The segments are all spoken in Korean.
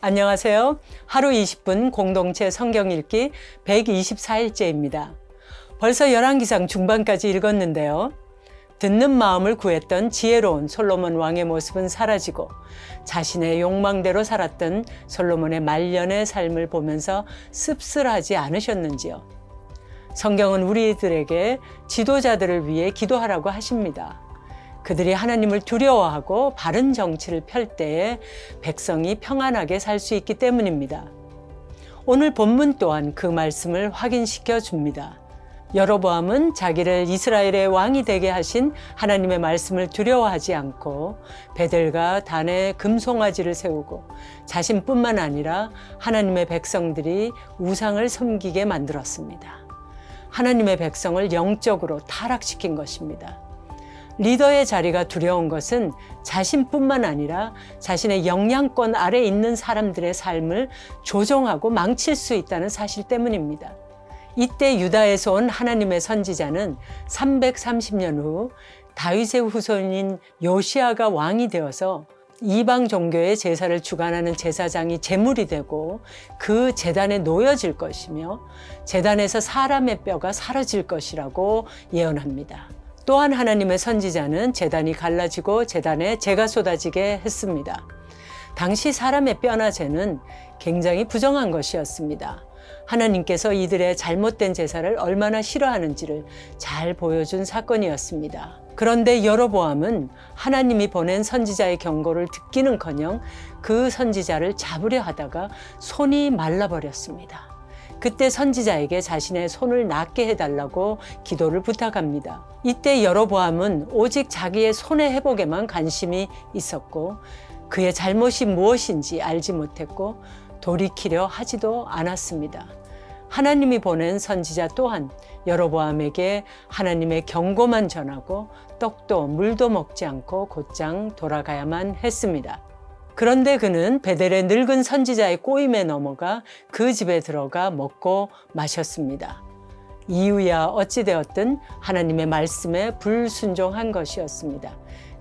안녕하세요. 하루 20분 공동체 성경 읽기 124일째입니다. 벌써 열왕기상 중반까지 읽었는데요. 듣는 마음을 구했던 지혜로운 솔로몬 왕의 모습은 사라지고 자신의 욕망대로 살았던 솔로몬의 말년의 삶을 보면서 씁쓸하지 않으셨는지요. 성경은 우리들에게 지도자들을 위해 기도하라고 하십니다. 그들이 하나님을 두려워하고 바른 정치를 펼 때에 백성이 평안하게 살 수 있기 때문입니다. 오늘 본문 또한 그 말씀을 확인시켜 줍니다. 여로보암은 자기를 이스라엘의 왕이 되게 하신 하나님의 말씀을 두려워하지 않고 베델과 단에 금송아지를 세우고 자신뿐만 아니라 하나님의 백성들이 우상을 섬기게 만들었습니다. 하나님의 백성을 영적으로 타락시킨 것입니다. 리더의 자리가 두려운 것은 자신뿐만 아니라 자신의 영향권 아래 있는 사람들의 삶을 조종하고 망칠 수 있다는 사실 때문입니다. 이때 유다에서 온 하나님의 선지자는 330년 후 다윗의 후손인 요시아가 왕이 되어서 이방 종교의 제사를 주관하는 제사장이 제물이 되고 그 제단에 놓여질 것이며 제단에서 사람의 뼈가 사라질 것이라고 예언합니다. 또한 하나님의 선지자는 제단이 갈라지고 제단에 재가 쏟아지게 했습니다. 당시 사람의 뼈나 재는 굉장히 부정한 것이었습니다. 하나님께서 이들의 잘못된 제사를 얼마나 싫어하는지를 잘 보여준 사건이었습니다. 그런데 여로보암은 하나님이 보낸 선지자의 경고를 듣기는커녕 그 선지자를 잡으려 하다가 손이 말라버렸습니다. 그때 선지자에게 자신의 손을 낫게 해달라고 기도를 부탁합니다. 이때 여로보암은 오직 자기의 손의 회복에만 관심이 있었고 그의 잘못이 무엇인지 알지 못했고 돌이키려 하지도 않았습니다. 하나님이 보낸 선지자 또한 여로보암에게 하나님의 경고만 전하고 떡도 물도 먹지 않고 곧장 돌아가야만 했습니다. 그런데 그는 베델의 늙은 선지자의 꼬임에 넘어가 그 집에 들어가 먹고 마셨습니다. 이유야 어찌되었든 하나님의 말씀에 불순종한 것이었습니다.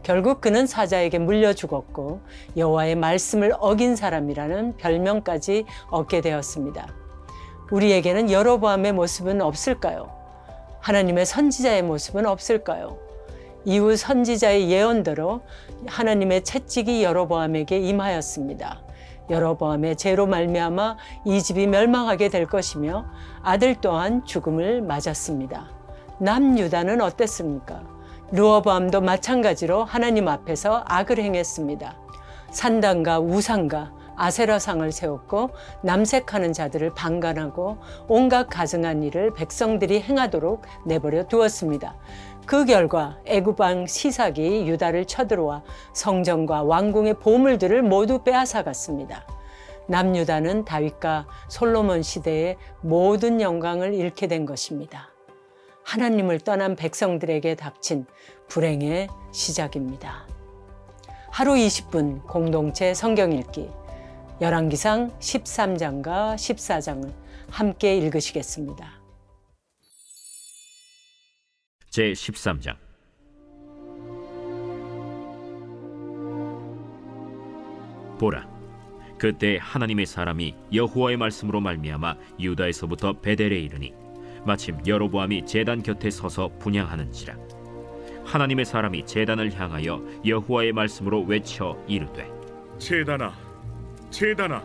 결국 그는 사자에게 물려 죽었고 여호와의 말씀을 어긴 사람이라는 별명까지 얻게 되었습니다. 우리에게는 여로보암의 모습은 없을까요? 하나님의 선지자의 모습은 없을까요? 이후 선지자의 예언대로 하나님의 채찍이 여로보암에게 임하였습니다. 여로보암의 죄로 말미암아 이 집이 멸망하게 될 것이며 아들 또한 죽음을 맞았습니다. 남유다는 어땠습니까? 르어보암도 마찬가지로 하나님 앞에서 악을 행했습니다. 산당과 우상과 아세라상을 세웠고 남색하는 자들을 방관하고 온갖 가증한 일을 백성들이 행하도록 내버려 두었습니다. 그 결과 애굽왕 시삭이 유다를 쳐들어와 성전과 왕궁의 보물들을 모두 빼앗아 갔습니다. 남유다는 다윗과 솔로몬 시대의 모든 영광을 잃게 된 것입니다. 하나님을 떠난 백성들에게 닥친 불행의 시작입니다. 하루 20분 공동체 성경 읽기 열왕기상 13장과 14장을 함께 읽으시겠습니다. 제 13장 보라 그때 하나님의 사람이 여호와의 말씀으로 말미암아 유다에서부터 베델에 이르니 마침 여로보암이 제단 곁에 서서 분향하는지라 하나님의 사람이 제단을 향하여 여호와의 말씀으로 외쳐 이르되 제단아, 제단아,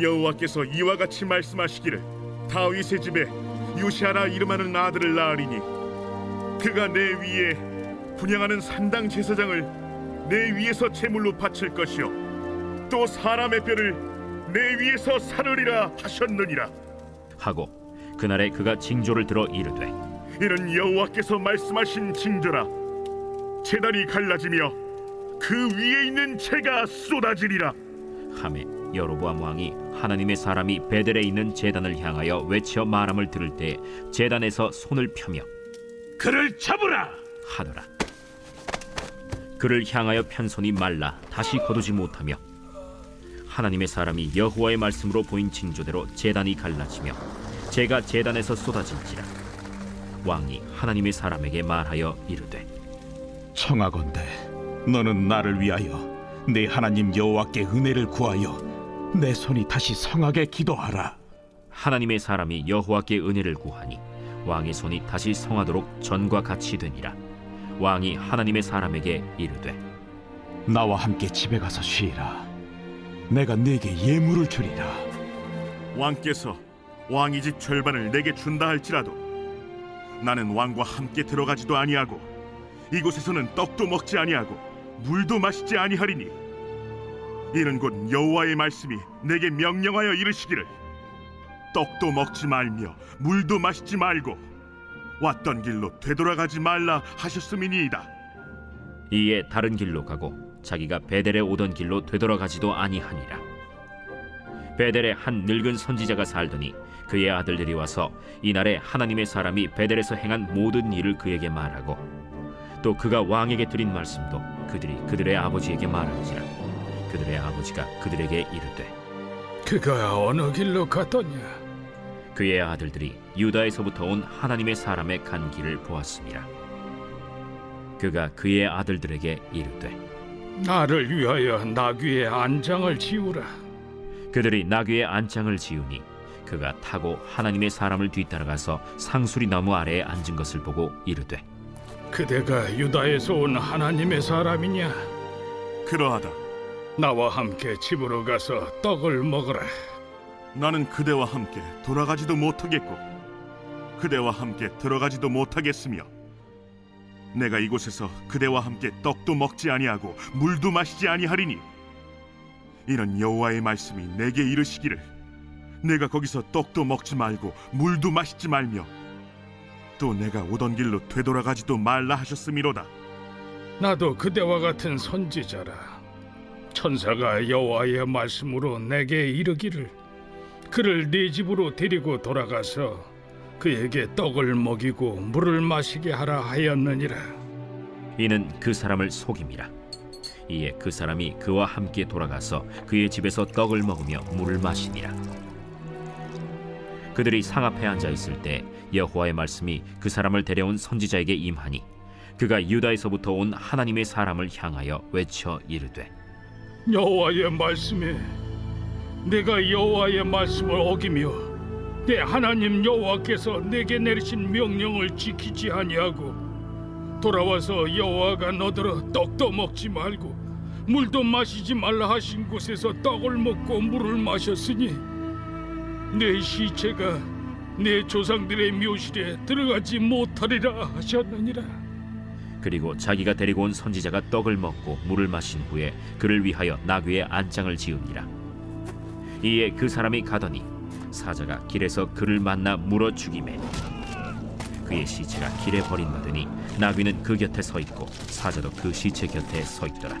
여호와께서 이와 같이 말씀하시기를 다윗의 집에 요시아라 이름하는 아들을 낳으리니 그가 내 위에 분양하는 산당 제사장을 내 위에서 제물로 바칠 것이요 또 사람의 뼈를 내 위에서 사르리라 하셨느니라. 하고 그날에 그가 징조를 들어 이르되 이는 여호와께서 말씀하신 징조라. 제단이 갈라지며 그 위에 있는 채가 쏟아지리라 하매 여로보암 왕이 하나님의 사람이 베델에 있는 제단을 향하여 외쳐 말함을 들을 때 제단에서 손을 펴며 그를 잡으라 하더라. 그를 향하여 편 손이 말라 다시 거두지 못하며 하나님의 사람이 여호와의 말씀으로 보인 징조대로 제단이 갈라지며 제가 제단에서 쏟아진지라 왕이 하나님의 사람에게 말하여 이르되 청하건대 너는 나를 위하여 내 하나님 여호와께 은혜를 구하여 내 손이 다시 성하게 기도하라. 하나님의 사람이 여호와께 은혜를 구하니 왕의 손이 다시 성하도록 전과 같이 되니라 왕이 하나님의 사람에게 이르되 나와 함께 집에 가서 쉬라. 내가 네게 예물을 주리라. 왕께서 왕의 집 절반을 내게 준다 할지라도 나는 왕과 함께 들어가지도 아니하고 이곳에서는 떡도 먹지 아니하고 물도 마시지 아니하리니 이는 곧 여호와의 말씀이 내게 명령하여 이르시기를 떡도 먹지 말며 물도 마시지 말고 왔던 길로 되돌아가지 말라 하셨음이니이다. 이에 다른 길로 가고 자기가 베델에 오던 길로 되돌아가지도 아니하니라 베델에 한 늙은 선지자가 살더니 그의 아들들이 와서 이날에 하나님의 사람이 베델에서 행한 모든 일을 그에게 말하고 또 그가 왕에게 드린 말씀도 그들이 그들의 아버지에게 말한지라 그들의 아버지가 그들에게 이르되 그가 어느 길로 갔더냐? 그의 아들들이 유다에서부터 온 하나님의 사람의 간 길을 보았습니다. 그가 그의 아들들에게 이르되 나를 위하여 나귀의 안장을 지우라. 그들이 나귀의 안장을 지으니 그가 타고 하나님의 사람을 뒤따라가서 상수리 나무 아래에 앉은 것을 보고 이르되 그대가 유다에서 온 하나님의 사람이냐? 그러하다. 나와 함께 집으로 가서 떡을 먹으라. 나는 그대와 함께 돌아가지도 못하겠고 그대와 함께 들어가지도 못하겠으며 내가 이곳에서 그대와 함께 떡도 먹지 아니하고 물도 마시지 아니하리니 이는 여호와의 말씀이 내게 이르시기를 내가 거기서 떡도 먹지 말고 물도 마시지 말며 또 내가 오던 길로 되돌아가지도 말라 하셨음이로다 나도 그대와 같은 선지자라. 천사가 여호와의 말씀으로 내게 이르기를 그를 네 집으로 데리고 돌아가서 그에게 떡을 먹이고 물을 마시게 하라 하였느니라. 이는 그 사람을 속임이라 이에 그 사람이 그와 함께 돌아가서 그의 집에서 떡을 먹으며 물을 마시니라 그들이 상 앞에 앉아 있을 때 여호와의 말씀이 그 사람을 데려온 선지자에게 임하니 그가 유다에서부터 온 하나님의 사람을 향하여 외쳐 이르되 여호와의 말씀에 내가 여호와의 말씀을 어기며 내 하나님 여호와께서 내게 내리신 명령을 지키지 아니하고 돌아와서 여호와가 너더러 떡도 먹지 말고 물도 마시지 말라 하신 곳에서 떡을 먹고 물을 마셨으니 내 시체가 내 조상들의 묘실에 들어가지 못하리라 하셨느니라. 그리고 자기가 데리고 온 선지자가 떡을 먹고 물을 마신 후에 그를 위하여 나귀의 안장을 지으니라 이에 그 사람이 가더니 사자가 길에서 그를 만나 물어 죽이매 그의 시체가 길에 버림받으니 나귀는 그 곁에 서 있고 사자도 그 시체 곁에 서 있더라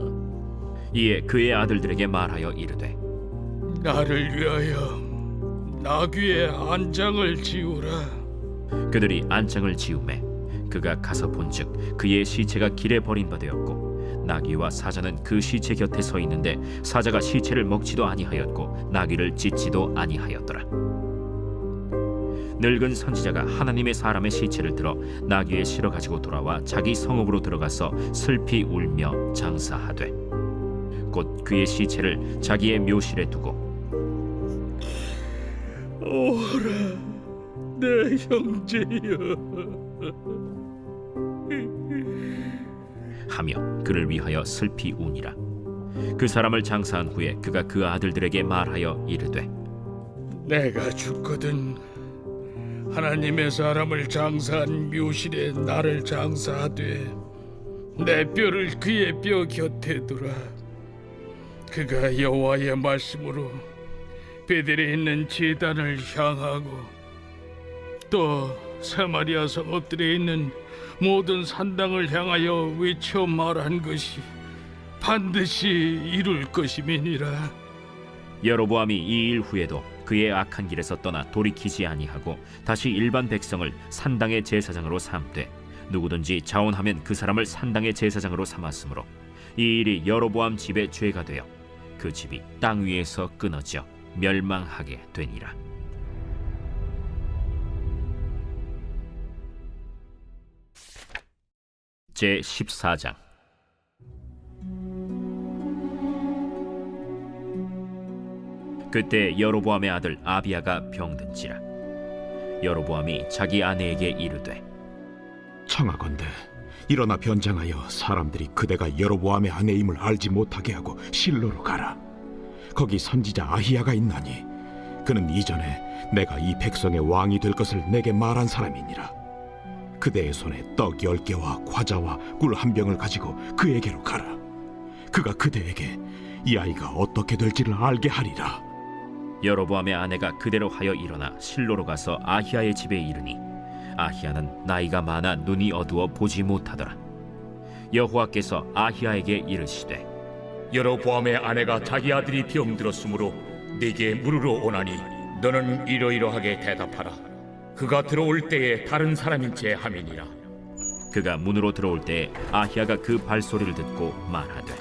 이에 그의 아들들에게 말하여 이르되 나를 위하여 나귀의 안장을 지우라. 그들이 안장을 지우매 그가 가서 본즉 그의 시체가 길에 버림받았고 나귀와 사자는 그 시체 곁에 서 있는데 사자가 시체를 먹지도 아니하였고 나귀를 찢지도 아니하였더라 늙은 선지자가 하나님의 사람의 시체를 들어 나귀에 실어 가지고 돌아와 자기 성읍으로 들어가서 슬피 울며 장사하되 곧 그의 시체를 자기의 묘실에 두고 오라, 내 형제여. 하며 그를 위하여 슬피 우니라 그 사람을 장사한 후에 그가 그 아들들에게 말하여 이르되 내가 죽거든 하나님의 사람을 장사한 묘실에 나를 장사하되 내 뼈를 그의 뼈 곁에 두라 그가 여호와의 말씀으로 베델에 있는 제단을 향하고 또 사마리아 성읍들에 있는 모든 산당을 향하여 외쳐 말한 것이 반드시 이룰 것임이니라. 여로보암이 이 일 후에도 그의 악한 길에서 떠나 돌이키지 아니하고 다시 일반 백성을 산당의 제사장으로 삼되 누구든지 자원하면 그 사람을 산당의 제사장으로 삼았으므로 이 일이 여로보암 집의 죄가 되어 그 집이 땅 위에서 끊어져 멸망하게 되니라. 제 14장 그때 여로보암의 아들 아비야가 병든지라 여로보암이 자기 아내에게 이르되 청하건대 일어나 변장하여 사람들이 그대가 여로보암의 아내임을 알지 못하게 하고 실로로 가라. 거기 선지자 아히야가 있나니 그는 이전에 내가 이 백성의 왕이 될 것을 내게 말한 사람이니라. 그대의 손에 떡 열 개와 과자와 꿀 한 병을 가지고 그에게로 가라. 그가 그대에게 이 아이가 어떻게 될지를 알게 하리라. 여로보암의 아내가 그대로 하여 일어나 실로로 가서 아히야의 집에 이르니 아히야는 나이가 많아 눈이 어두워 보지 못하더라 여호와께서 아히야에게 이르시되 여로보암의 아내가 자기 아들이 병들었으므로 네게 물으러 오나니 너는 이러이러하게 대답하라. 그가 들어올 때에 다른 사람인 채 함이니라. 그가 문으로 들어올 때에 아히야가 그 발소리를 듣고 말하되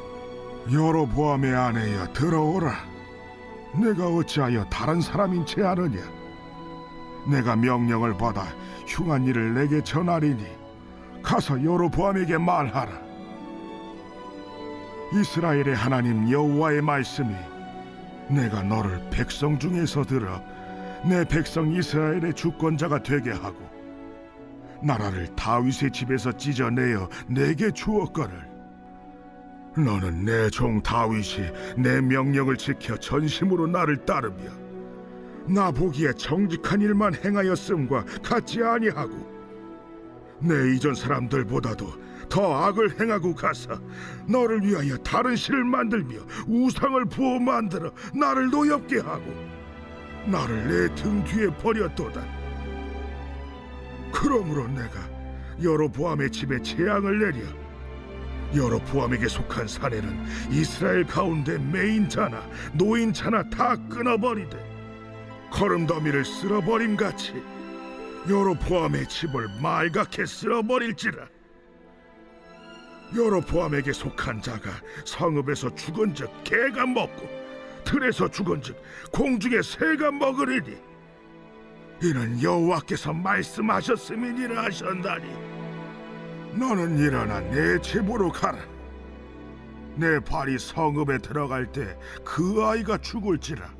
여로보암의 아내여 들어오라. 내가 어찌하여 다른 사람인 채 아느냐? 내가 명령을 받아 흉한 일을 내게 전하리니 가서 여로보암에게 말하라. 이스라엘의 하나님 여호와의 말씀이 내가 너를 백성 중에서 들어 내 백성 이스라엘의 주권자가 되게 하고 나라를 다윗의 집에서 찢어내어 내게 주었거늘 너는 내 종 다윗이 내 명령을 지켜 전심으로 나를 따르며 나 보기에 정직한 일만 행하였음과 같지 아니하고 내 이전 사람들보다도 더 악을 행하고 가서 너를 위하여 다른 신을 만들며 우상을 부어 만들어 나를 노엽게 하고 나를 내 등 뒤에 버렸도다. 그러므로 내가 여로보암의 집에 재앙을 내려 여로보암에게 속한 사내는 이스라엘 가운데 메인자나 노인 자나 다 끊어버리되 거름더미를 쓸어버림 같이 여로보암의 집을 말갛게 쓸어버릴지라 여로보암에게 속한 자가 성읍에서 죽은즉 개가 먹고 들에서 죽은즉 공중의 새가 먹으리니 이는 여호와께서 말씀하셨음이니라 하셨나니 너는 일어나 내 집으로 가라. 내 발이 성읍에 들어갈 때 그 아이가 죽을지라.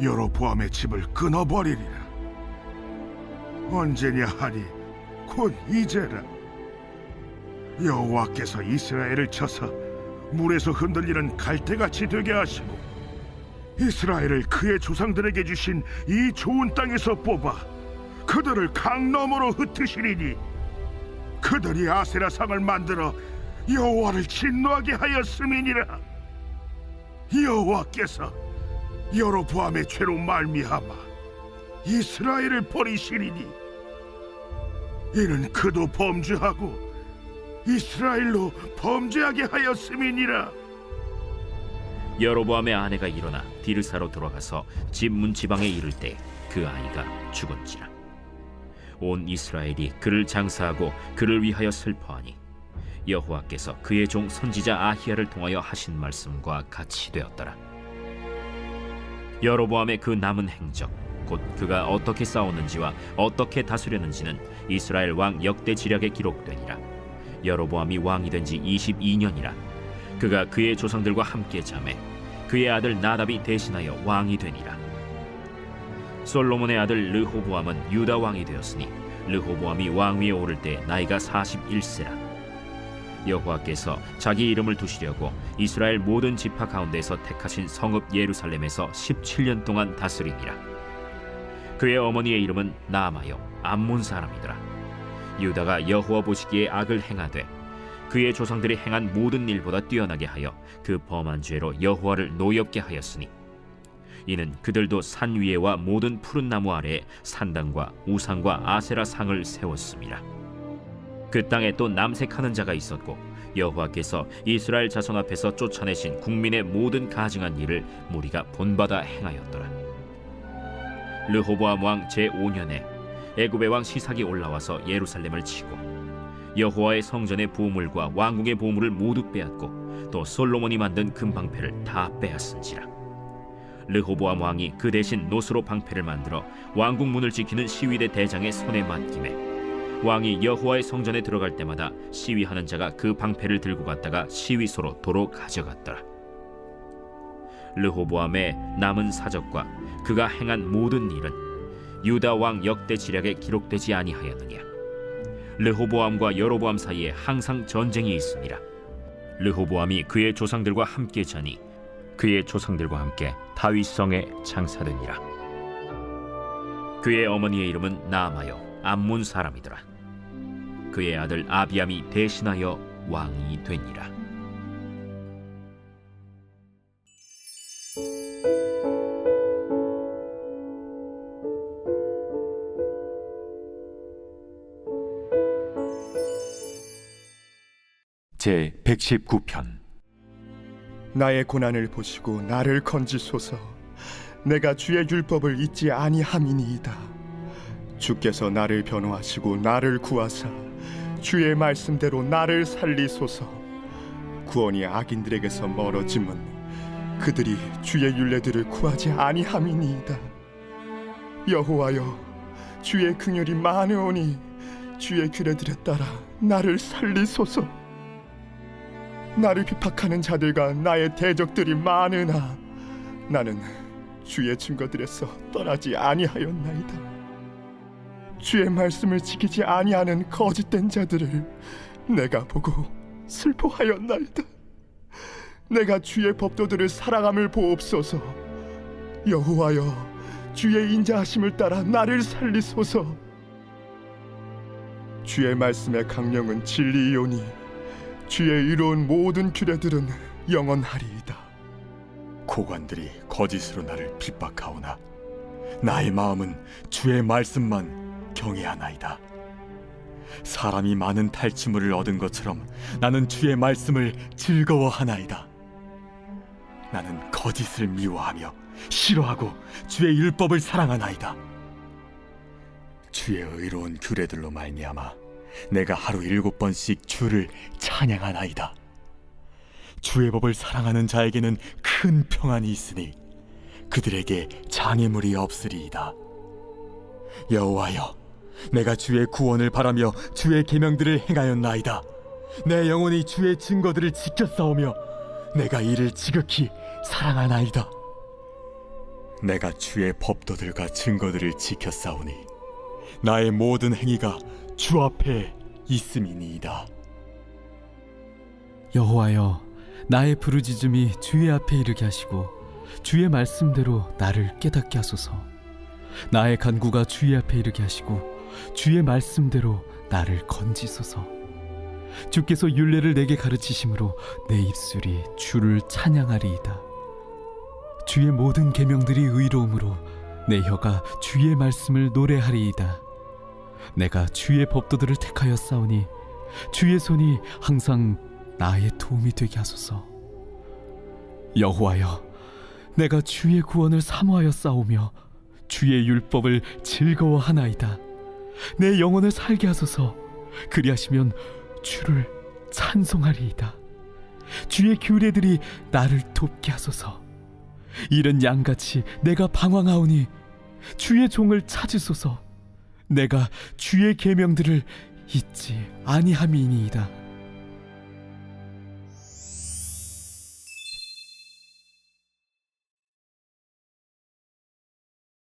여로보암의 집을 끊어버리리라. 언제냐 하니 곧 이제라. 여호와께서 이스라엘을 쳐서 물에서 흔들리는 갈대같이 되게 하시고 이스라엘을 그의 조상들에게 주신 이 좋은 땅에서 뽑아 그들을 강 너머로 흩으시리니 그들이 아세라 상을 만들어 여호와를 진노하게 하였음이니라. 여호와께서 여로보암의 죄로 말미암아 이스라엘을 버리시리니 이는 그도 범죄하고 이스라엘로 범죄하게 하였음이니라. 여로보암의 아내가 일어나 디르사로 들어가서 집 문지방에 이를 때 그 아이가 죽은지라. 온 이스라엘이 그를 장사하고 그를 위하여 슬퍼하니 여호와께서 그의 종 선지자 아히야를 통하여 하신 말씀과 같이 되었더라 여로보암의 그 남은 행적 곧 그가 어떻게 싸웠는지와 어떻게 다스렸는지는 이스라엘 왕 역대 지략에 기록되니라. 여로보암이 왕이 된 지 22년이라 그가 그의 조상들과 함께 잠에 그의 아들 나답이 대신하여 왕이 되니라. 솔로몬의 아들 르호보암은 유다 왕이 되었으니 르호보암이 왕위에 오를 때 나이가 41세라 여호와께서 자기 이름을 두시려고 이스라엘 모든 지파 가운데서 택하신 성읍 예루살렘에서 17년 동안 다스리니라. 그의 어머니의 이름은 나아마요 암몬 사람이더라. 유다가 여호와 보시기에 악을 행하되 그의 조상들이 행한 모든 일보다 뛰어나게 하여 그 범한 죄로 여호와를 노엽게 하였으니 이는 그들도 산 위에와 모든 푸른 나무 아래에 산당과 우상과 아세라 상을 세웠습니다. 그 땅에 또 남색하는 자가 있었고 여호와께서 이스라엘 자손 앞에서 쫓아내신 국민의 모든 가증한 일을 무리가 본받아 행하였더라. 르호보암 왕 제5년에 애굽의 왕 시삭이 올라와서 예루살렘을 치고 여호와의 성전의 보물과 왕궁의 보물을 모두 빼앗고 또 솔로몬이 만든 금방패를 다 빼앗은지라. 르호보암 왕이 그 대신 노스로 방패를 만들어 왕궁 문을 지키는 시위대 대장의 손에 맡김에 왕이 여호와의 성전에 들어갈 때마다 시위하는 자가 그 방패를 들고 갔다가 시위소로 도로 가져갔더라. 르호보암의 남은 사적과 그가 행한 모든 일은 유다 왕 역대 지략에 기록되지 아니하였느냐. 르호보암과 여로보암 사이에 항상 전쟁이 있습니다. 르호보암이 그의 조상들과 함께 자니 그의 조상들과 함께 다윗성에 장사되니라. 그의 어머니의 이름은 나아마요 암몬 사람이더라. 그의 아들 아비암이 대신하여 왕이 되니라. 제 119편. 나의 고난을 보시고 나를 건지소서. 내가 주의 율법을 잊지 아니함이니이다. 주께서 나를 변호하시고 나를 구하사 주의 말씀대로 나를 살리소서. 구원이 악인들에게서 멀어짐은 그들이 주의 율례들을 구하지 아니함이니이다. 여호와여 주의 긍휼이 많으오니 주의 규례들에 따라 나를 살리소서. 나를 비박하는 자들과 나의 대적들이 많으나 나는 주의 증거들에서 떠나지 아니하였나이다. 주의 말씀을 지키지 아니하는 거짓된 자들을 내가 보고 슬퍼하였나이다. 내가 주의 법도들을 사랑함을 보옵소서. 여호와여, 주의 인자하심을 따라 나를 살리소서. 주의 말씀의 강령은 진리이오니 주의 이로운 모든 규례들은 영원하리이다. 고관들이 거짓으로 나를 핍박하오나 나의 마음은 주의 말씀만 경외하나이다. 사람이 많은 탈취물을 얻은 것처럼 나는 주의 말씀을 즐거워하나이다. 나는 거짓을 미워하며 싫어하고 주의 율법을 사랑하나이다. 주의 의로운 규례들로 말미암아 내가 하루 일곱 번씩 주를 찬양하나이다. 주의 법을 사랑하는 자에게는 큰 평안이 있으니 그들에게 장애물이 없으리이다. 여호와여, 내가 주의 구원을 바라며 주의 계명들을 행하였나이다. 내 영혼이 주의 증거들을 싸우며 내가 이를 지극히 사랑하나이다. 내가 주의 법도들과 증거들을 싸우니 나의 모든 행위가 주 앞에 있음이니이다. 여호와여 나의 부르짖음이 주의 앞에 이르게 하시고 주의 말씀대로 나를 깨닫게 하소서 나의 간구가 주의 앞에 이르게 하시고 주의 말씀대로 나를 건지소서 주께서 율례를 내게 가르치심으로 내 입술이 주를 찬양하리이다 주의 모든 계명들이 의로움으로 내 혀가 주의 말씀을 노래하리이다 내가 주의 법도들을 택하여 싸우니 주의 손이 항상 나의 도움이 되게 하소서. 여호와여, 내가 주의 구원을 사모하여 싸우며 주의 율법을 즐거워하나이다. 내 영혼을 살게 하소서. 그리하시면 주를 찬송하리이다. 주의 규례들이 나를 돕게 하소서. 이른 양같이 내가 방황하오니 주의 종을 찾으소서. 내가 주의 계명들을 잊지 아니함이니이다.